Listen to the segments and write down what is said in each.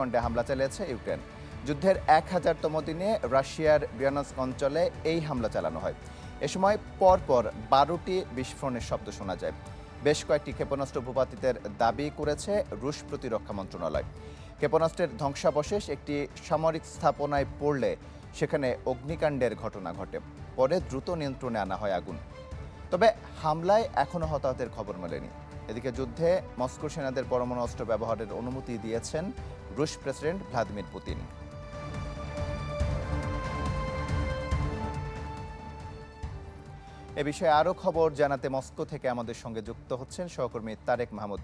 খণ্ডে হামলা চালিয়েছে ইউক্রেন। যুদ্ধের এক হাজারতম দিনে রাশিয়ার বিয়ানস্ক অঞ্চলে এই হামলা চালানো হয়। এ সময় পরপর বারোটি বিস্ফোরণের শব্দ শোনা যায়। বেশ কয়েকটি ক্ষেপণাস্ত্র ভূপাতিতের দাবি করেছে রুশ প্রতিরক্ষা মন্ত্রণালয়। ক্ষেপণাস্ত্রের ধ্বংসাবশেষ একটি সামরিক স্থাপনায় পড়লে সেখানে অগ্নিকাণ্ডের ঘটনা ঘটে। পরে দ্রুত নিয়ন্ত্রণে আনা হয় আগুন। তবে হামলায় এখনও হতাহতের খবর মেলেনি। এদিকে যুদ্ধে মস্কো সেনাদের পরমাণু অস্ত্র ব্যবহারের অনুমতি দিয়েছেন রুশ প্রেসিডেন্ট ভ্লাদিমির পুতিন। এ বিষয়ে আরও খবর জানাতে মস্কো থেকে আমাদের সঙ্গে যুক্ত হচ্ছেন সহকর্মী তারেক মাহমুদ।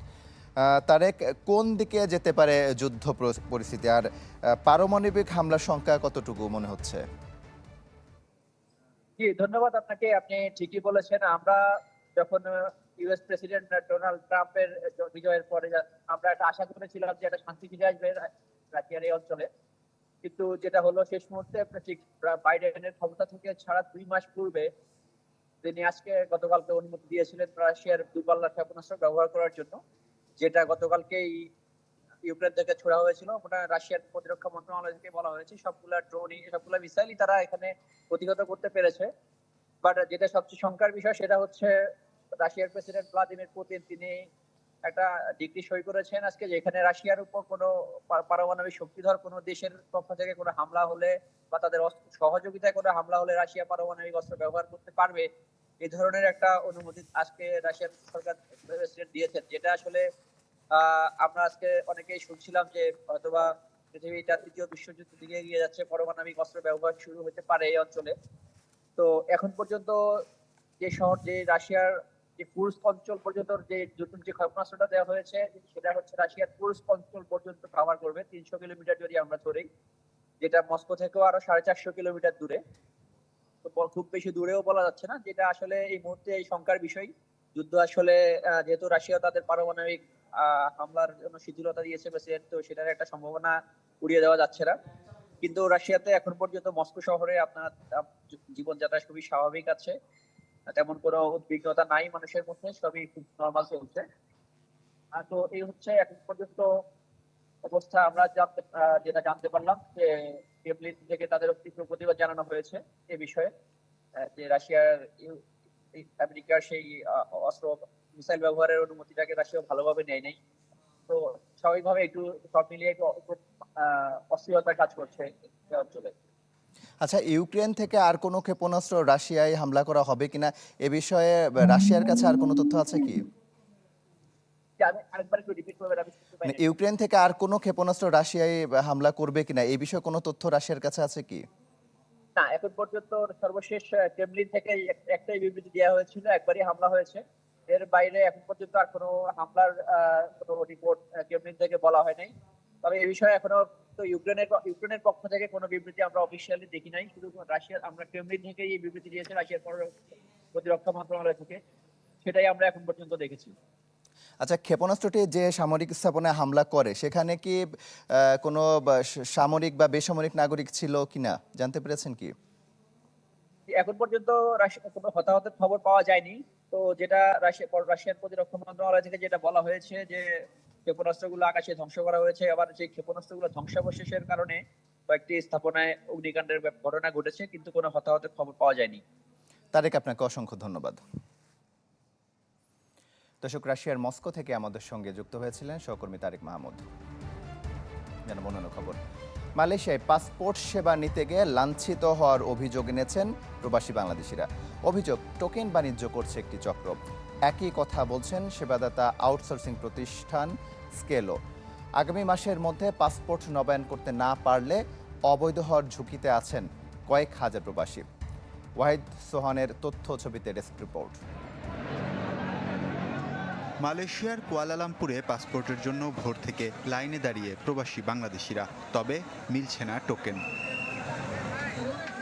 তারেক, কোন দিকে যেতে পারে যুদ্ধ পরিস্থিতি? আর পারমাণবিক হামলার সংখ্যা কতটুকু মনে হচ্ছে? জি, ধন্যবাদ আপনাকে। আপনি ঠিকই বলেছেন। আমরা যখন ইউএস প্রেসিডেন্ট ডোনাল্ড ট্রাম্পের বিজয়ের পরে আমরা একটা আশা করেছিলাম যে একটা শান্তি ফিরে আসবে রাশিয়ার এই অঞ্চলে। কিন্তু যেটা হলো শেষ মুহূর্তে ঠিক বাইডেনের ক্ষমতা থেকে ছাড়া দুই মাস পূর্বে তিনি আজকে গতকালকে অনুমতি দিয়েছিলেন রাশিয়ার দূরপাল্লার ক্ষেপণাস্ত্র ব্যবহার করার জন্য, যেটা গতকালকেই ইউক্রেন থেকে ছোড়া হয়েছিল। ওটা রাশিয়ার প্রতিরক্ষা মন্ত্রণালয় থেকে বলা হয়েছে। সবগুলা ড্রোনই, সবগুলা মিসাইলই তারা এখানে প্রতিহত করতে পেরেছে। বাট যেটা সবচেয়ে শঙ্কার বিষয় সেটা হচ্ছে রাশিয়ার প্রেসিডেন্ট ভ্লাদিমির পুতিন, তিনি একটা ডিগ্রি সই করেছেন আজকে, যেখানে রাশিয়ার উপর কোনো পারমাণবিক শক্তিধর কোনো দেশের পক্ষ থেকে কোনো হামলা হলে বা তাদের সহযোগিতায় কোনো হামলা হলে রাশিয়া পারমাণবিক অস্ত্র ব্যবহার করতে পারবে। এই ধরনের একটা অনুমতি আজকে রাশিয়ার সরকার প্রেসিডেন্ট দিয়েছেন, যেটা আসলে আমরা আজকে অনেকেই শুনছিলাম যে হয়তোবা পৃথিবীটা তৃতীয় বিশ্বযুদ্ধ দিকে এগিয়ে যাচ্ছে, পারমাণবিক অস্ত্র ব্যবহার শুরু হতে পারে এই অঞ্চলে। তো এখন পর্যন্ত যে শহর, যে রাশিয়ার যে কুর্স্ক অঞ্চল পর্যন্ত যে নতুন যে ক্ষেপণাস্ত্রটা দেওয়া হয়েছে, সেটা হচ্ছে রাশিয়ার কুর্স্ক অঞ্চল পর্যন্ত কভার করবে। তিনশো কিলোমিটার যদি আমরা ধরি, যেটা মস্কো থেকেও আরও সাড়ে চারশো কিলোমিটার দূরে। খুব বেশি দূরেও বলা যাচ্ছে না, যেটা আসলে এই মুহূর্তে এই শঙ্কার বিষয়। যুদ্ধ আসলে যেহেতু রাশিয়া তাদের পারমাণবিক হামলার জন্য শিথিলতা দিয়েছে প্রেসিডেন্ট, তো সেটার একটা সম্ভাবনা উড়িয়ে দেওয়া যাচ্ছে না। কিন্তু রাশিয়াতে এখন পর্যন্ত মস্কো শহরে আপনার জীবনযাত্রা খুবই স্বাভাবিক আছে। তেমন কোনো উদ্বিগ্নতা নাই মানুষের মধ্যে, সবই খুব নর্মাল চলছে। তো এই হচ্ছে এখন পর্যন্ত অবস্থা, আমরা জানতে যেটা জানতে পারলাম যে ক্রেমলিন থেকে তাদের তীব্র প্রতিবাদ জানানো হয়েছে এ বিষয়ে যে রাশিয়ার আমেরিকার সেই অস্ত্র মিসাইল ব্যবহারের অনুমতিটাকে রাশিয়া ভালোভাবে নেয় নাই। তো স্বাভাবিকভাবে একটু সব মিলিয়ে অস্থিরতা কাজ করছে অঞ্চলে। আচ্ছা ইউক্রেন থেকে আর কোনো ক্ষেপণাস্ত্র রাশিয়ায় হামলা করা হবে কিনা এ বিষয়ে রাশিয়ার কাছে আর কোনো তথ্য আছে কি? মানে। ইউক্রেন থেকে আর কোনো ক্ষেপণাস্ত্র রাশিয়ায় হামলা করবে কিনা এই বিষয়ে কোনো তথ্য রাশিয়ার কাছে আছে কি? না এখন পর্যন্ত সর্বশেষ আহ, ক্রেমলিন থেকে একটাই বিবৃতি দেওয়া হয়েছিল একবারই হামলা হয়েছে। এর বাইরে এখন পর্যন্ত আর কোনো হামলার কোনো রিপোর্ট ক্রেমলিন থেকে বলা হয় নাই। তবে এই বিষয়ে এখনও তো ইউক্রেনের ইউক্রেনের পক্ষ থেকে কোনো বিবৃতি আমরা অফিসিয়ালি দেখি নাই। শুধু রাশিয়ার আমরা ক্রেমলিন থেকে এই বিবৃতি দিয়েছে রাশিয়ার পর- প্রতিরক্ষা মন্ত্রণালয় থেকে। সেটাই আমরা এখন পর্যন্ত দেখেছি। আচ্ছা ক্ষেপণাস্ত্রটি যে সামরিক স্থাপনায় হামলা করে সেখানে কি কোনো সামরিক বা বেসামরিক নাগরিক ছিল কিনা? জানতে পেরেছেন কি? এখন পর্যন্ত রাশিয়া কোনো হতাহতের খবর পাওয়া যায়নি। তো যেটা রাশিয়া রাশিয়ার প্রতিরক্ষা মন্ত্রণালয় থেকে যেটা বলা হয়েছে যে ক্ষেপণাস্ত্রগুলো আকাশে ধ্বংস করা হয়েছে। আবার সেই ক্ষেপণাস্ত্রগুলো ধ্বংসাবশেষের কারণে কয়েকটি স্থাপনায় অগ্নিকাণ্ডের ঘটনা ঘটেছে, কিন্তু কোনো হতাহতের খবর পাওয়া যায়নি। তারেক, আপনাকে অসংখ্য ধন্যবাদ। দর্শক, রাশিয়ার মস্কো থেকে আমাদের সঙ্গে যুক্ত হয়েছিলেন সহকর্মী তারেক মাহমুদ। যেন অন্যান্য খবর। মালয়েশিয়ায় পাসপোর্ট সেবা নিতে গিয়ে লাঞ্ছিত হওয়ার অভিযোগ এনেছেন প্রবাসী বাংলাদেশিরা। অভিযোগ, টোকেন বাণিজ্য করছে একটি চক্র। একই কথা বলছেন সেবাদাতা আউটসোর্সিং প্রতিষ্ঠান স্কেলো আগামী মাসের মধ্যে পাসপোর্ট নবায়ন করতে না পারলে অবৈধ হওয়ার ঝুঁকিতে আছেন কয়েক হাজার প্রবাসী। ওয়াহিদ সোহানের তথ্য ছবিতে ডেস্ক রিপোর্ট। মালয়েশিয়ার কুয়ালালামপুরে পাসপোর্টের জন্য ভোর থেকে লাইনে দাঁড়িয়ে প্রবাসী বাংলাদেশিরা। তবে মিলছে না টোকেন।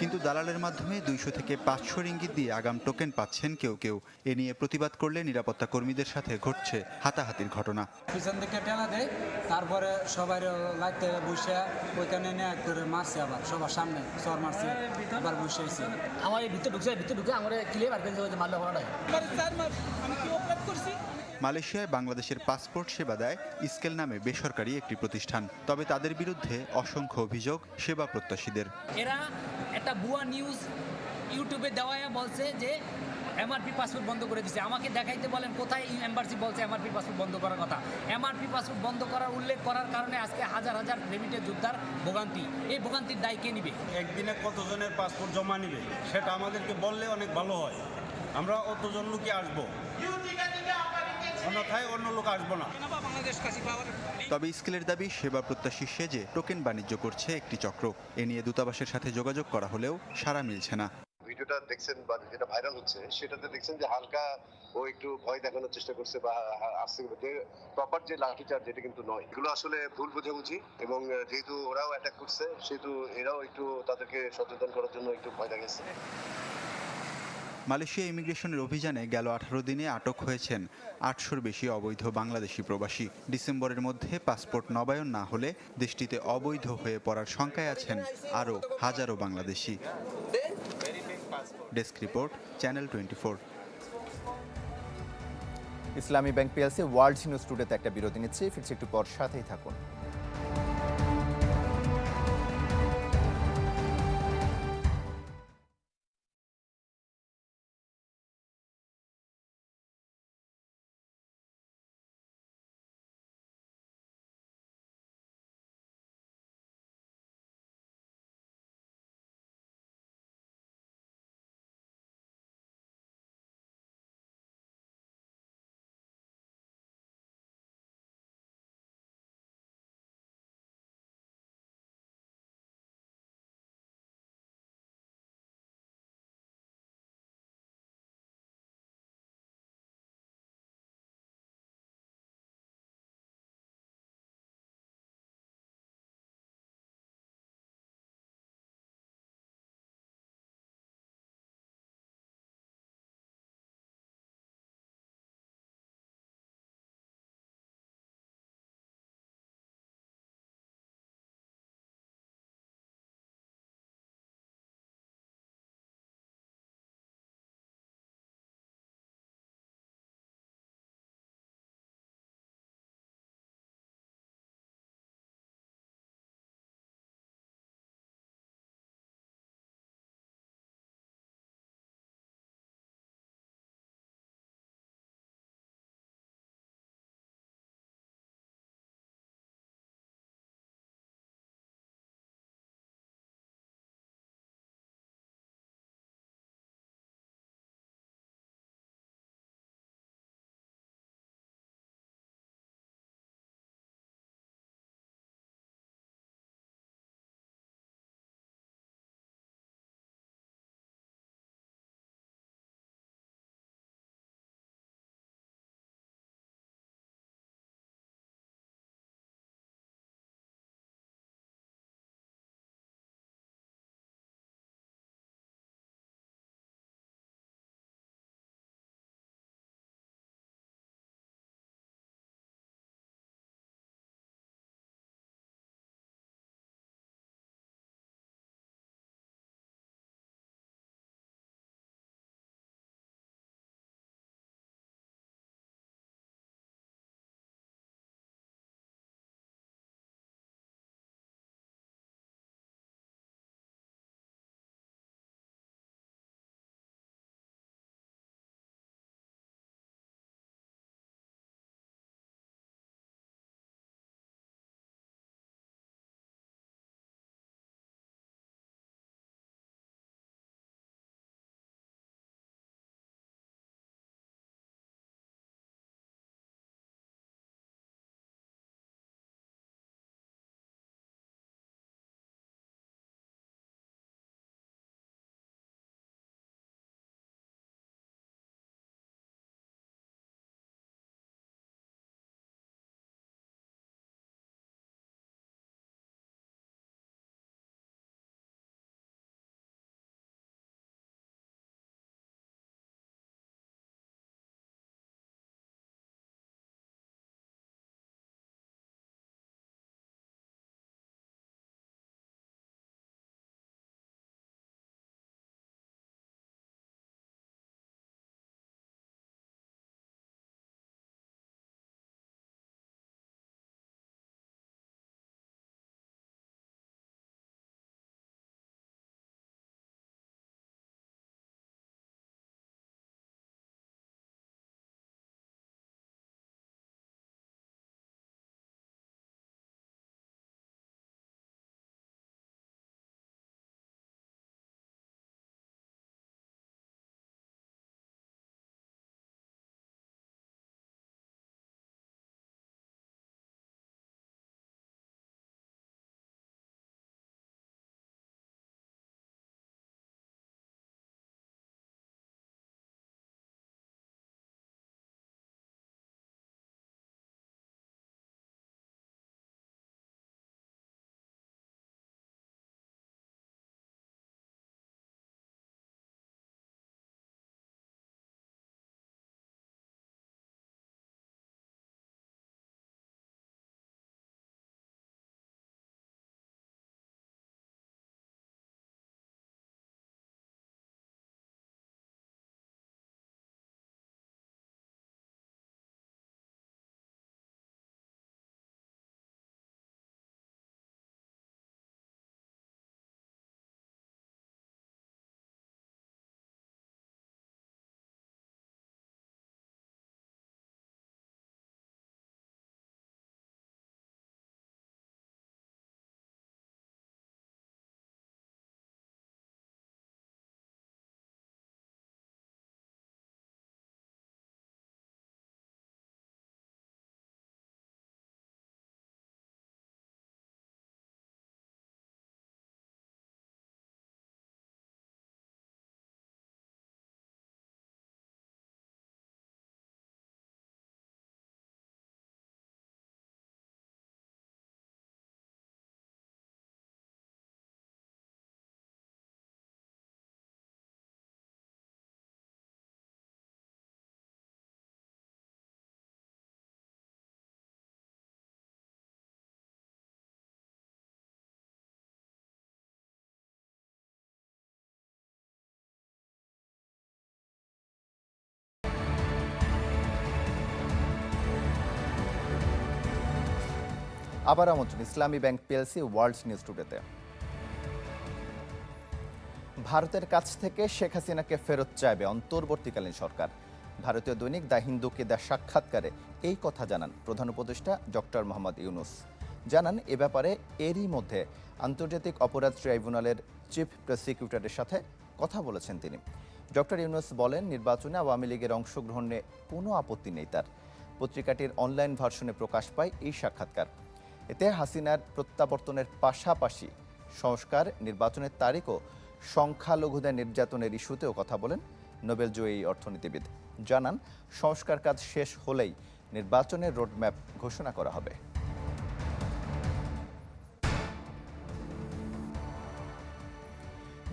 কিন্তু দালালের মাধ্যমে দুইশো থেকে পাঁচশো রিঙ্গিত দিয়ে আগাম টোকেন পাচ্ছেন কেউ কেউ। এ নিয়ে প্রতিবাদ করলে নিরাপত্তা কর্মীদের সাথে ঘটছে হাতাহাতির ঘটনা। পিছন থেকে টেলা দেয় তারপরে সবাই লাইতে বসে ওইখানে নিয়ে করে মারছে আবার সবার সামনে সর মারছে আবার বসেছে আমার এই ভিতরে ঢুকছে ভিতরে ঢুকে আমার ক্লিয়ার বার করে মারলে হওয়া নাই আমার আমি কি অপরাধ করছি? মালয়েশিয়ায় বাংলাদেশের পাসপোর্ট সেবা দেয় স্কেল নামে বেসরকারি একটি প্রতিষ্ঠান। তবে তাদের বিরুদ্ধে অসংখ্য অভিযোগ সেবা প্রত্যাশীদের। এরা একটা ভুয়া নিউজ ইউটিউবে দেওয়ায় বলছে যে এমআরপি পাসপোর্ট বন্ধ করে দিছে। আমাকে দেখাইতে বলেন কোথায় এম্বাসি বলছে এমআরপি পাসপোর্ট বন্ধ করার কথা। এমআরপি পাসপোর্ট বন্ধ করার উল্লেখ করার কারণে আজকে হাজার হাজার রেমিটের যোদ্ধার ভোগান্তি। এই ভোগান্তির দায় কে নিবে? একদিনে কতজনের পাসপোর্ট জমা নিবে সেটা আমাদেরকে বললে অনেক ভালো হয়। আমরা অতজন লোকই আসব। অন্যথায় অন্য লোক আসব না। তবে স্কেলের দাবি সেবা প্রত্যাশী সেজে টোকেন বাণিজ্য করছে একটি চক্র। এ নিয়ে দূতাবাসের সাথে যোগাযোগ করা হলেও সাড়া মিলছে না। ভিডিওটা দেখছেন বা যেটা ভাইরাল হচ্ছে সেটাতে দেখছেন যে হালকা ও একটু ভয় দেখানোর চেষ্টা করছে বা আসছে যে প্রপার যে লাঠিচার্জ যেটা কিন্তু নয়। এগুলো আসলে ভুল বোঝাবুঝি এবং যেহেতু ওরাও অ্যাটাক করছে সেহেতু এরাও একটু তাদেরকে সচেতন করার জন্য একটু ভয় দেখাচ্ছে। মালয়েশিয়া ইমিগ্রেশনের অভিযানে গেল আঠারো দিনে আটক হয়েছেন আটশোর বেশি অবৈধ বাংলাদেশি প্রবাসী। ডিসেম্বরের মধ্যে পাসপোর্ট নবায়ন না হলে দেশটিতে অবৈধ হয়ে পড়ার শঙ্কায় আছেন আরও হাজারো Bangladeshi. Desk report, channel twenty four. Islami bank PLC, world news টুডেতে একটা বিরতি নিচ্ছি। ফিরছি একটু পর, সাথেই থাকুন। আবার আমন্ত্রণ, Islami bank PLC world news টুডেতে। ভারতের কাছ থেকে শেখ হাসিনাকে ফেরত চাইবে অন্তর্বর্তীকালীন সরকার। ভারতীয় দৈনিক দ্য হিন্দুকে দেওয়া সাক্ষাৎকারে এই কথা জানান প্রধান উপদেষ্টা ডক্টর মোহাম্মদ ইউনুস। জানান, এ ব্যাপারে এরই মধ্যে আন্তর্জাতিক অপরাধ ট্রাইব্যুনালের চিফ প্রসিকিউটরের সাথে কথা বলেছেন তিনি। ডক্টর ইউনুস বলেন, নির্বাচনে আওয়ামী লীগের অংশগ্রহণে কোনো আপত্তি নেই তার। পত্রিকাটির অনলাইন ভার্সনে প্রকাশ পায় এই সাক্ষাৎকার। এতে হাসিনার প্রত্যাবর্তনের পাশাপাশি সংস্কার, নির্বাচনের তারিখও সংখ্যালঘুদের নির্যাতনের ইস্যুতেও কথা বলেন নোবেল জয়ী অর্থনীতিবিদ। জানান, সংস্কার কাজ শেষ হলেই নির্বাচনের রোডম্যাপ ঘোষণা করা হবে।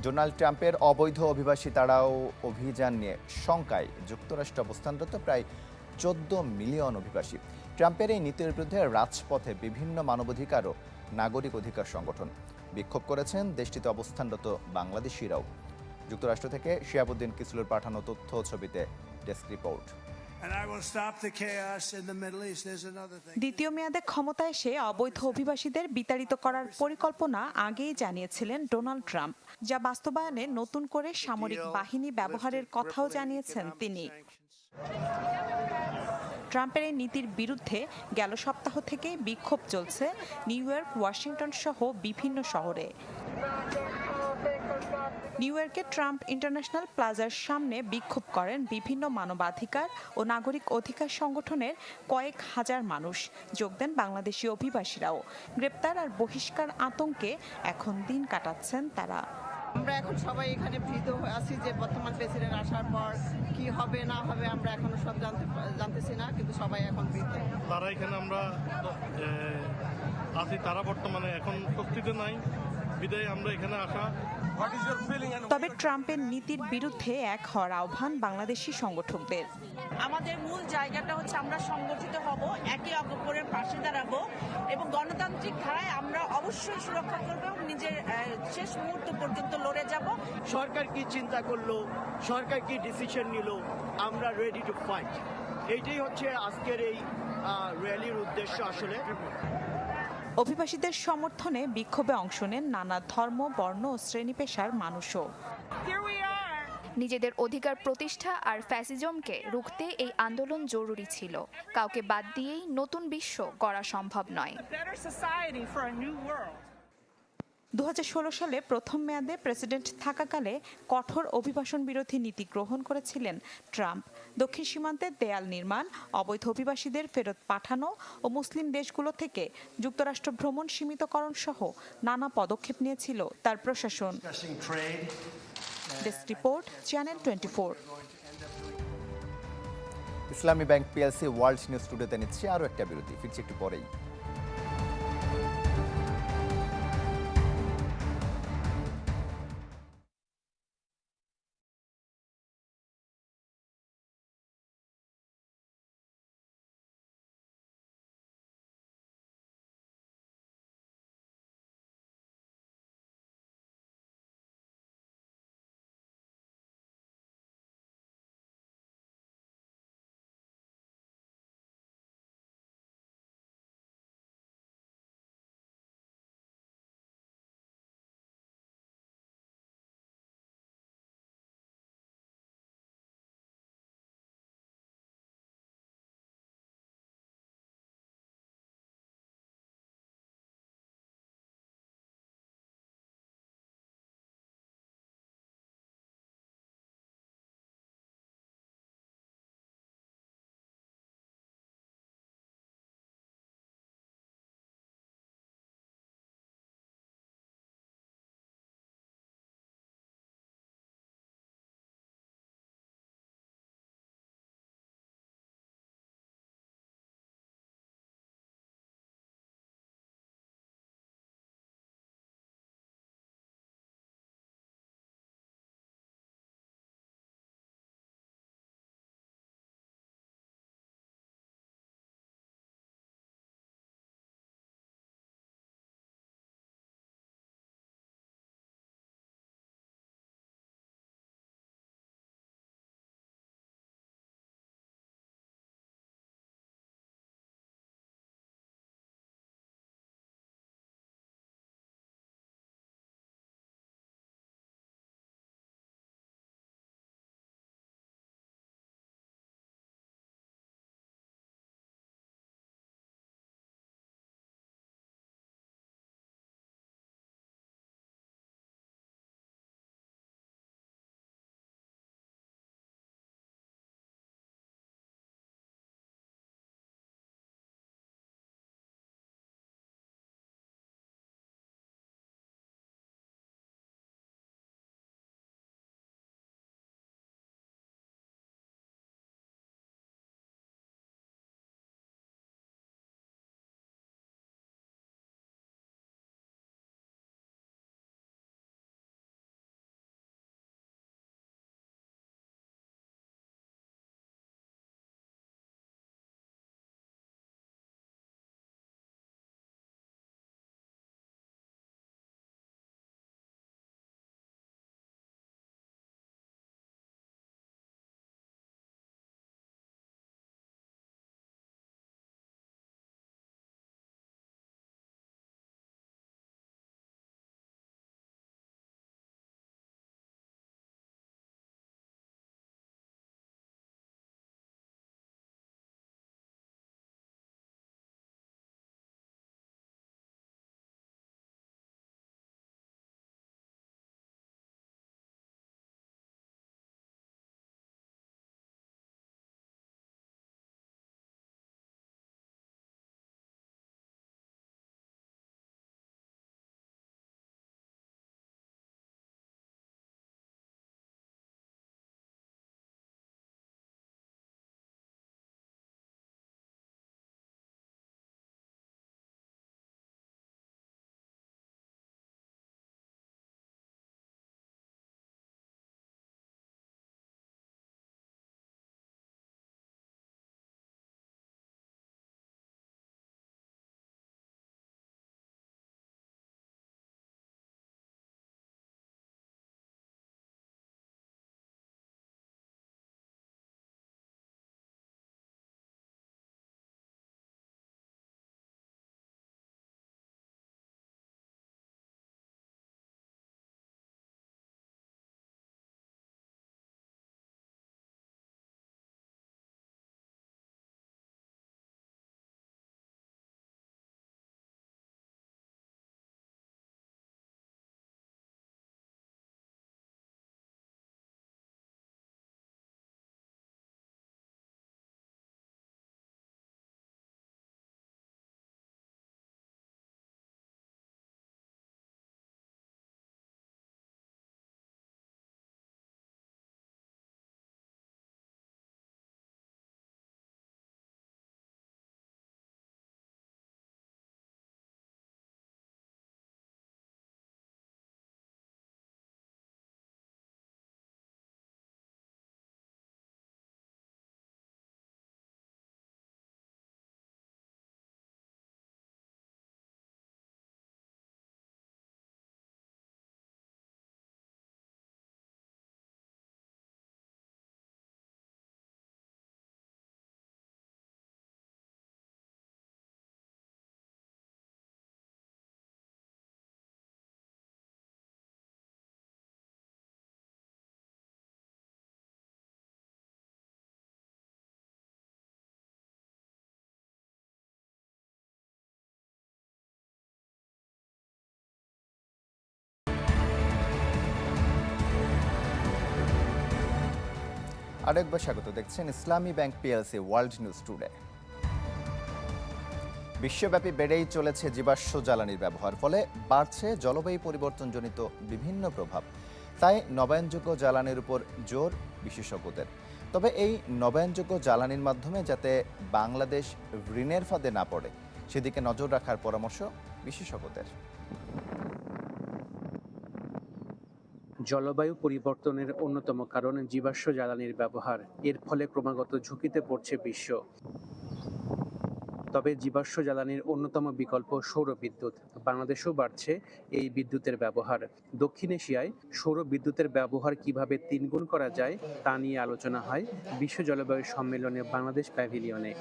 ডোনাল্ড ট্রাম্পের অবৈধ অভিবাসী তাড়াও অভিযান নিয়ে শঙ্কায়। যুক্তরাষ্ট্র অবস্থানরত প্রায় চোদ্দ মিলিয়ন অভিবাসী। ট্রাম্পের এই নীতির বিরুদ্ধে রাজপথে বিভিন্ন মানবাধিকার ও নাগরিক অধিকার সংগঠন বিক্ষোভ করেছেন। দেশটিতে অবস্থানরত বাংলাদেশিরাও। যুক্তরাষ্ট্র থেকে শিয়াবুদ্দিন কিসলুর পাঠানো তথ্য ছবিতে ডেস্ক রিপোর্ট. দ্বিতীয় মেয়াদে ক্ষমতায় এসে অবৈধ অভিবাসীদের বিতাড়িত করার পরিকল্পনা আগেই জানিয়েছিলেন ডোনাল্ড ট্রাম্প যা বাস্তবায়নে নতুন করে সামরিক বাহিনী ব্যবহারের কথাও জানিয়েছেন তিনি। ট্রাম্পের এই নীতির বিরুদ্ধে গেল সপ্তাহ থেকেই বিক্ষোভ চলছে নিউ ইয়র্ক, ওয়াশিংটন সহ বিভিন্ন শহরে। নিউ ইয়র্কে ট্রাম্প ইন্টারন্যাশনাল প্লাজার সামনে বিক্ষোভ করেন বিভিন্ন মানবাধিকার ও নাগরিক অধিকার সংগঠনের কয়েক হাজার মানুষ। যোগ দেন বাংলাদেশি অভিবাসীরাও। গ্রেপ্তার আর বহিষ্কার আতঙ্কে এখন দিন কাটাচ্ছেন তারা। আমরা এখন সবাই এখানে ভীত আছি যে বর্তমান প্রেসিডেন্ট আসার পর কি হবে, না হবে, আমরা এখনও সব জানতে জানতেছি না, কিন্তু সবাই এখন ভীত। তারা এখানে আমরা আছি, তারা বর্তমানে এখন শক্তিতে নাই। বিদায় আমরা এখানে আসা। তবে ট্রাম্পের নীতির বিরুদ্ধে এক হওয়ার আহ্বান বাংলাদেশি সংগঠকদের। আমাদের মূল জায়গাটা হচ্ছে আমরা সংগঠিত হব একে অপরের পাশে দাঁড়াবো এবং গণতান্ত্রিক ধারায় আমরা অবশ্যই সুরক্ষা করব এবং নিজের শেষ মুহূর্ত পর্যন্ত লড়ে যাব। সরকার কি চিন্তা করল? সরকার কি ডিসিশন নিল? আমরা রেডি টু ফাইট এইটাই হচ্ছে আজকের এই র্যালির উদ্দেশ্য আসলে। অভিবাসীদের সমর্থনে বিক্ষোভে অংশ নেন নানা ধর্ম বর্ণ ও শ্রেণি পেশার মানুষও। নিজেদের অধিকার প্রতিষ্ঠা আর ফ্যাসিজমকে রুখতে এই আন্দোলন জরুরি ছিল। কাউকে বাদ দিয়েই নতুন বিশ্ব গড়া সম্ভব নয়। দু হাজার ষোলো সালে প্রথম মেয়াদে প্রেসিডেন্ট থাকাকালে কঠোর অভিবাসন বিরোধী নীতি গ্রহণ করেছিলেন ট্রাম্প। দক্ষিণ সীমান্তে দেয়াল নির্মাণ অবৈধ অভিবাসীদের ফেরত পাঠানো ও মুসলিম দেশগুলো থেকে যুক্তরাষ্ট্র ভ্রমণ সীমিতকরণ সহ নানা পদক্ষেপ নিয়েছিল তার প্রশাসন। Desk report channel twenty Islami bank PLC world news টুডেতে নিচ্ছে আরও একটা বিরতি। ফিরছি একটু পরেই। আরেকবার স্বাগত। দেখছেন Islami bank PLC world news today. বিশ্বব্যাপী বেড়েই চলেছে জীবাশ্ম জ্বালানির ব্যবহার, ফলে বাড়ছে জলবায়ু পরিবর্তনজনিত বিভিন্ন প্রভাব। তাই নবায়নযোগ্য জ্বালানির উপর জোর বিশেষজ্ঞদের। তবে এই নবায়নযোগ্য জ্বালানির মাধ্যমে যাতে বাংলাদেশ ঋণের ফাঁদে না পড়ে, সেদিকে নজর রাখার পরামর্শ বিশেষজ্ঞদের। জলবায়ু পরিবর্তনের অন্যতম কারণ জীবাশ্ম জ্বালানির ব্যবহার। এর ফলে ক্রমাগত ঝুঁকিতে পড়ছে বিশ্ব। তবে জীবাশ্ম জ্বালানির অন্যতম বিকল্প সৌর বিদ্যুৎ। বাংলাদেশেও বাড়ছে এই বিদ্যুতের ব্যবহার। দক্ষিণ এশিয়ায় সৌর বিদ্যুতের ব্যবহার কীভাবে তিনগুণ করা যায় তা নিয়ে আলোচনা হয় বিশ্ব জলবায়ু সম্মেলনে বাংলাদেশ প্যাভিলিয়নে।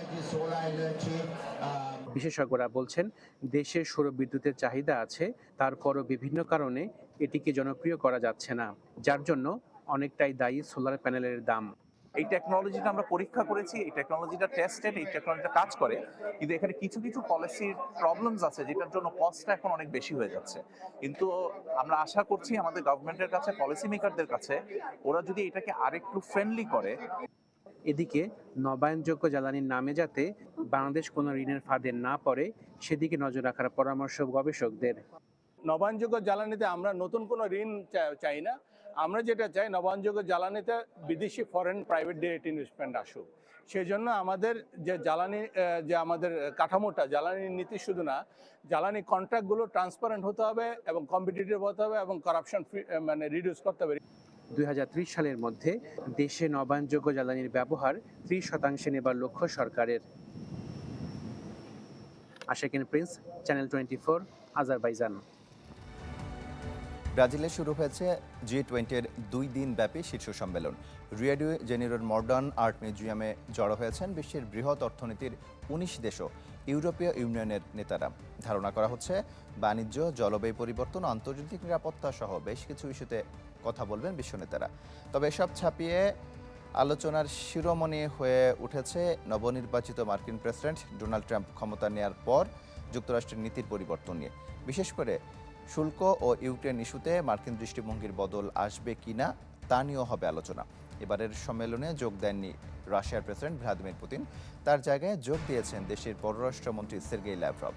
বিশেষজ্ঞরা বলছেন দেশে সৌর বিদ্যুতের চাহিদা আছে, তারপরও বিভিন্ন কারণে এটিকে জনপ্রিয় করা যাচ্ছে না, যার জন্য অনেকটাই দায়ী সোলার প্যানেলের দাম। এই টেকনোলজিটা আমরা পরীক্ষা করেছি, এই টেকনোলজিটা টেস্টেড এই টেকনোলজিটা কাজ করে, কিন্তু এখানে কিছু কিছু পলিসির প্রবলেমস আছে, যেটার জন্য কস্টটা এখন অনেক বেশি হয়ে যাচ্ছে। কিন্তু আমরা আশা করছি আমাদের গভর্নমেন্টের কাছে পলিসি মেকারদের কাছে, ওরা যদি এটাকে আরেকটু ফ্রেন্ডলি করে এদিকে নবায়নযোগ্য জ্বালানির নামে যাতে বাংলাদেশ কোনো ঋণের ফাঁদে না পড়ে, সেদিকে নজর রাখার পরামর্শ গবেষকদের। নবায়নযোগ্য জ্বালানিতে আমরা নতুন কোনো ঋণ চাই না। আমরা যেটা চাই, নবায়নযোগ্য জ্বালানিতে বিদেশি ফরেন প্রাইভেট ডিরেক্ট ইনভেস্টমেন্ট আসুক। সেই জন্য আমাদের যে জ্বালানি যে আমাদের কাঠামোটা জ্বালানি নীতি শুধু না, জ্বালানি কন্ট্রাক্টগুলো ট্রান্সপারেন্ট হতে হবে এবং কম্পিটিটিভ হতে হবে এবং করাপশন মানে রিডিউস করতে হবে। দুই হাজার ত্রিশ সালের মধ্যে দেশে নবায়নযোগ্য জ্বালানির ব্যবহার ত্রিশ শতাংশে নেবার লক্ষ্য সরকারের। Ashekin Prince, channel twenty four, Azerbaijan. ব্রাজিলে শুরু হয়েছে জি টোয়েন্টির দুই দিন ব্যাপী শীর্ষ সম্মেলন। রিয়াডু জেনিরোর মডার্ন আর্ট মিউজিয়ামে জড়ো হয়েছেন বিশ্বের বৃহৎ অর্থনীতির উনিশ দেশও, ইউরোপীয় ইউনিয়নের নেতারা। ধারণা করা হচ্ছে বাণিজ্য, জলবায়ু পরিবর্তন, আন্তর্জাতিক নিরাপত্তা সহ বেশ কিছু ইস্যুতে কথা বলবেন বিশ্ব নেতারা। তবে এসব ছাপিয়ে আলোচনার শিরোমণি হয়ে উঠেছে নবনির্বাচিত মার্কিন প্রেসিডেন্ট ডোনাল্ড ট্রাম্প ক্ষমতা নেয়ার পর যুক্তরাষ্ট্রের নীতির পরিবর্তন নিয়ে। বিশেষ করে শুল্ক ও ইউক্রেন ইস্যুতে মার্কিন দৃষ্টিভঙ্গির বদল আসবে কিনা তা নিয়েও হবে আলোচনা। এবারের সম্মেলনে যোগ দেননি রাশিয়ার প্রেসিডেন্ট ভ্লাদিমির পুতিন। তার জায়গায় যোগ দিয়েছেন দেশের পররাষ্ট্রমন্ত্রী সের্গেই ল্যাভরভ